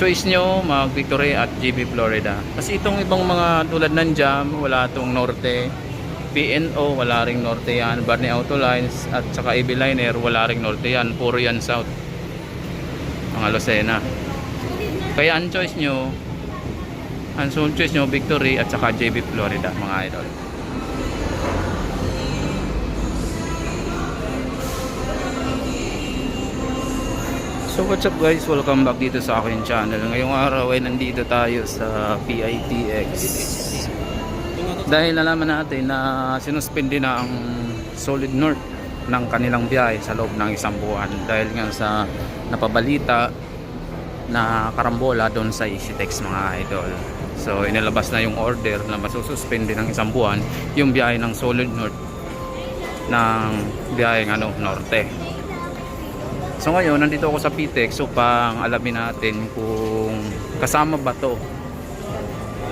choice nyo mag Victory at GB Florida. Kasi itong ibang mga tulad ng Jam, wala itong Norte. PNO, wala ring Norte yan. Barney Auto Lines at saka AB Liner, wala ring Norte yan. Puro yan South. Mga Lucena. Kaya ang choice nyo, ang choice nyo, Victory at saka JB Florida, mga idol. So what's up guys, welcome back dito sa akin channel. Ngayong araw ay nandito tayo sa PITX Dahil nalaman natin na sinuspindi na ang Solid North ng kanilang biyahe sa loob ng isang buwan. Dahil nga sa napabalita na karambola doon sa EasyTex mga idol. So inilabas na yung order na masususpindi ng isang buwan Yung biyahe ng Solid North ng biyahe ano, Norte So ngayon, nandito ako sa PTEX upang alamin natin kung kasama ba to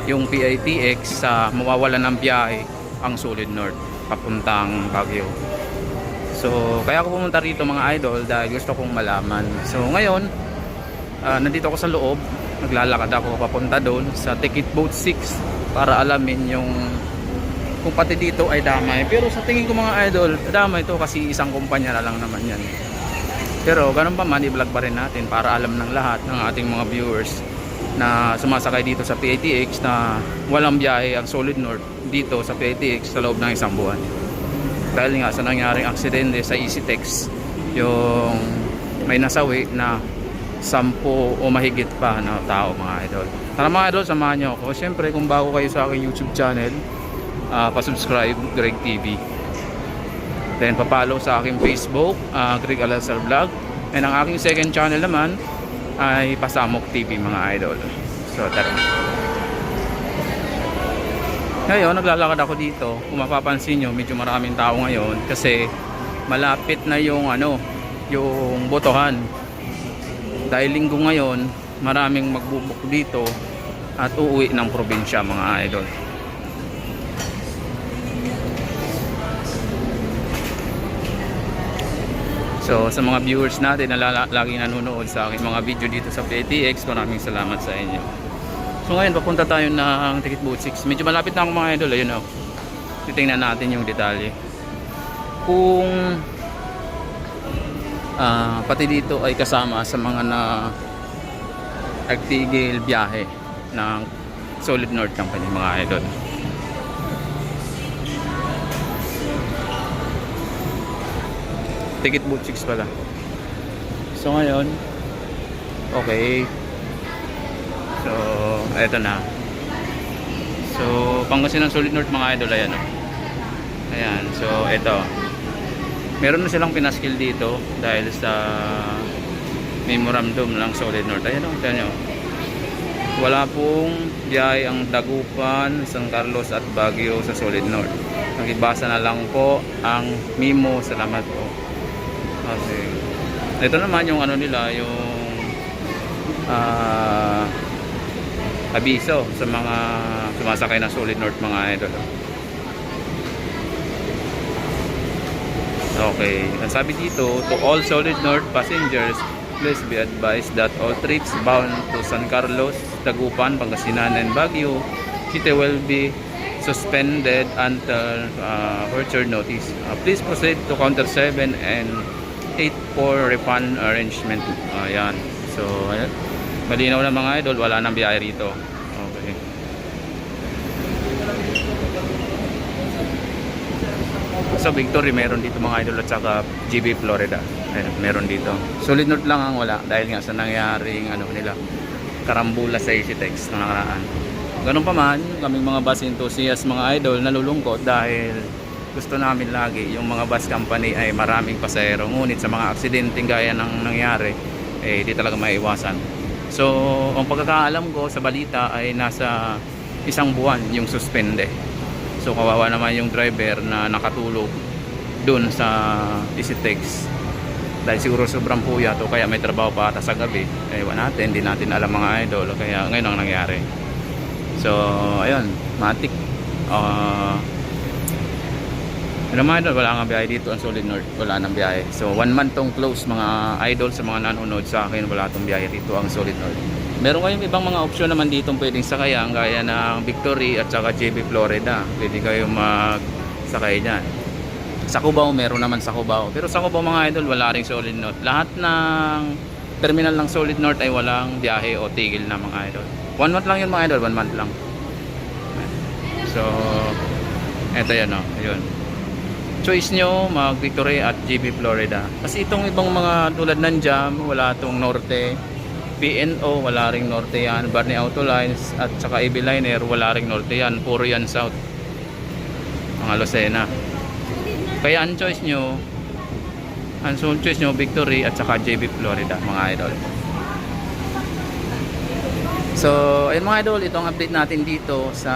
yung PITX sa mawawalan ng biyahe ang Solid North papuntang Baguio. So kaya ako pumunta rito mga idol dahil gusto kong malaman. So ngayon, ah, nandito ako sa loob, naglalakad ako papunta doon sa Ticket Boat 6 para alamin yung kung pati dito ay damay. Pero sa tingin ko mga idol, damay to kasi isang kumpanya na lang naman yan. Pero ganun pa man, i-vlog pa rin natin para alam ng lahat ng ating mga viewers na sumasakay dito sa PATX na walang biyahe ang Solid North dito sa PATX sa loob ng isang buwan. Dahil nga sa nangyaring aksidente sa EasyTex, yung may nasawi na sampu o mahigit pa na tao mga idol. Tara mga idol, samahan nyo ako. Siyempre kung bago kayo sa aking YouTube channel, ah, pasubscribe Greg TV. Then papalo sa aking Facebook, uh, Greg Alasar Vlog. And ang aking second channel naman ay Pasamok TV mga idol. So tara. Ngayon, naglalakad ako dito. Kung mapapansin nyo, medyo maraming tao ngayon kasi malapit na yung ano, yung botohan. Dahil linggo ngayon, maraming magbubuk dito at uuwi ng probinsya mga idol. So sa mga viewers natin na laging nanonood sa aking mga video dito sa PTX, maraming salamat sa inyo. So ngayon papunta tayo ng Ticket Boat 6. Medyo malapit na ako mga idol, ayun oh. Titingnan natin yung detalye. Kung ah, pati dito ay kasama sa mga na nagtigil biyahe ng Solid North Company mga idol. Ticket boot 6 pala. So ngayon, okay. So, eto na. So, Pangasinan Solid North mga idol, ayan o. Ayan, so eto. Meron na silang pinaskill dito dahil sa memorandum ng Solid North. Ayan o, tignan nyo. Wala pong biyahe ang Dagupan, San Carlos at Baguio sa Solid North. Nakibasa na lang po ang memo. Salamat po. Okay. Ito naman yung ano nila, yung ah abiso sa mga sumasakay na Solid North mga idol. Okay. Ang sabi dito, to all Solid North passengers, please be advised that all trips bound to San Carlos, Tagupan, Pangasinan, and Baguio City will be suspended until uh, further notice. Uh, please proceed to counter 7 and 8 for refund arrangement. Ayan. So, ayan. Malinaw na mga idol, wala nang biyahe rito. Okay. Sa Victory, meron dito mga idol at saka GB Florida. Ayan, meron dito. Solid North lang ang wala dahil nga sa nangyaring ano nila, karambula sa EasyTex na nakaraan. Ganun pa man, kaming mga bus enthusiast, mga idol, nalulungkot dahil gusto namin lagi yung mga bus company ay maraming pasahero. Ngunit sa mga aksidenteng gaya ng nangyari, eh di talaga maiwasan. So, ang pagkakaalam ko sa balita ay nasa isang buwan yung suspende. So, kawawa naman yung driver na nakatulog dun sa EasyTex. Dahil siguro sobrang puyat o kaya may trabaho pa ata sa gabi. Ewan natin, hindi natin alam mga idol. Kaya ngayon ang nangyari. So, ayun, matik. Ah... Ano mga idol, wala nga biyahe dito ang Solid North. Wala nang biyahe. So, one month tong close mga idol sa mga nanonood sa akin. Wala tong biyahe dito ang Solid North. Meron kayong ibang mga opsyon naman dito pwedeng sakayan gaya ng Victory at saka JB Florida. Pwede kayong magsakay dyan. Sa Cubao, meron naman sa Cubao. Pero sa Cubao mga idol, wala ring solid note. Lahat ng terminal ng solid north ay walang biyahe o tigil na mga idol. One month lang yun mga idol, one month lang. So, eto yan o, yun. Choice nyo, mag Victory at JB Florida. Kasi itong ibang mga tulad ng Jam, wala itong Norte, PNO, wala ring Norte yan, Barney Auto Lines, at saka AB Liner, wala ring Norte yan, puro yan South. Mga Lucena. Kaya ang choice nyo, ang sole choice nyo, Victory at saka JB Florida, mga idol. So, ayun mga idol, itong update natin dito sa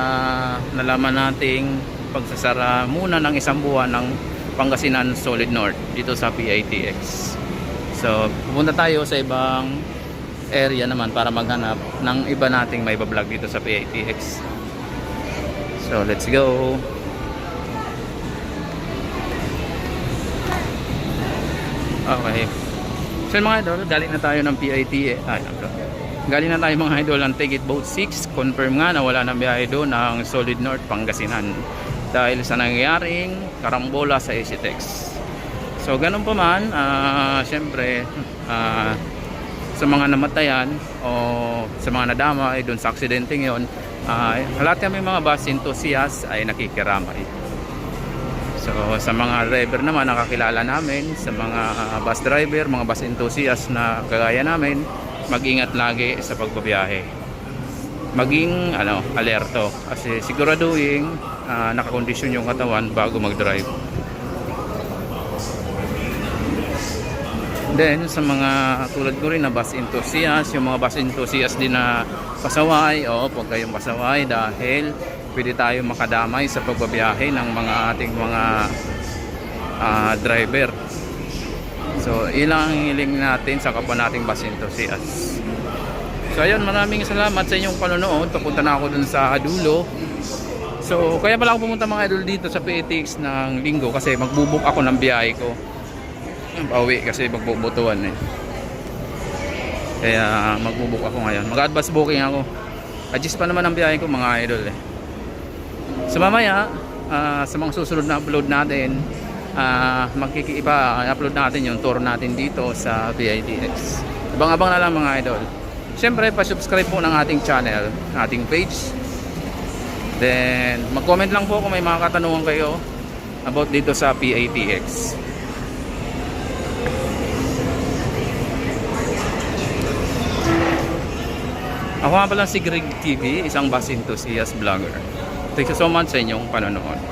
nalaman nating pagsasara muna ng isang buwan ng Pangasinan Solid North dito sa PITX. So, pupunta tayo sa ibang area naman para maghanap ng iba nating may vlog dito sa PITX. So, let's go. Okay. So mga idol, galing na tayo ng PIT. Ay, ano. Galing na tayo mga idol ng Take It Boat 6. Confirm nga na wala nang biyahe doon ng Solid North Pangasinan. Dahil sa nangyayaring karambola sa Acitex. So ganun pa man, ah, syempre, ah, sa mga namatayan o sa mga nadama ay doon sa aksidenteng yon, uh, lahat kami mga bus enthusiasts ay nakikiramay. So sa mga driver naman nakakilala namin, sa mga bus driver, mga bus enthusiast na kagaya namin, mag-ingat lagi sa pagbabiyahe. Maging ano, alerto kasi siguraduhin uh, nakakondisyon yung katawan bago mag-drive. Then sa mga tulad ko rin na bus enthusiast, yung mga bus enthusiast din na pasaway, o huwag kayong pasaway dahil pwede tayo makadamay sa pagbabiyahe ng mga ating mga ah, driver. So, ilang hiling natin sa kapwa nating bus enthusiast. So, ayun, maraming salamat sa inyong panonood. Papunta na ako dun sa dulo. So, kaya pala ako pumunta mga idol dito sa PTX ng linggo kasi magbubuk ako ng biyahe ko. Pauwi kasi magbubutuan eh. Kaya magbubuk ako ngayon. Mag-advance booking ako. Adjust pa naman ang biyahe ko mga idol eh. So mamaya, ah, sa mga susunod na upload natin, uh, magkikiiba, upload natin yung tour natin dito sa VITX. Abang-abang na lang mga idol. Siyempre, pa-subscribe po ng ating channel, ating page. Then, mag-comment lang po kung may mga katanungan kayo about dito sa PATX. Ako nga pala si Greg TV, isang bus enthusiast vlogger. Thank you so much sa inyong panonood.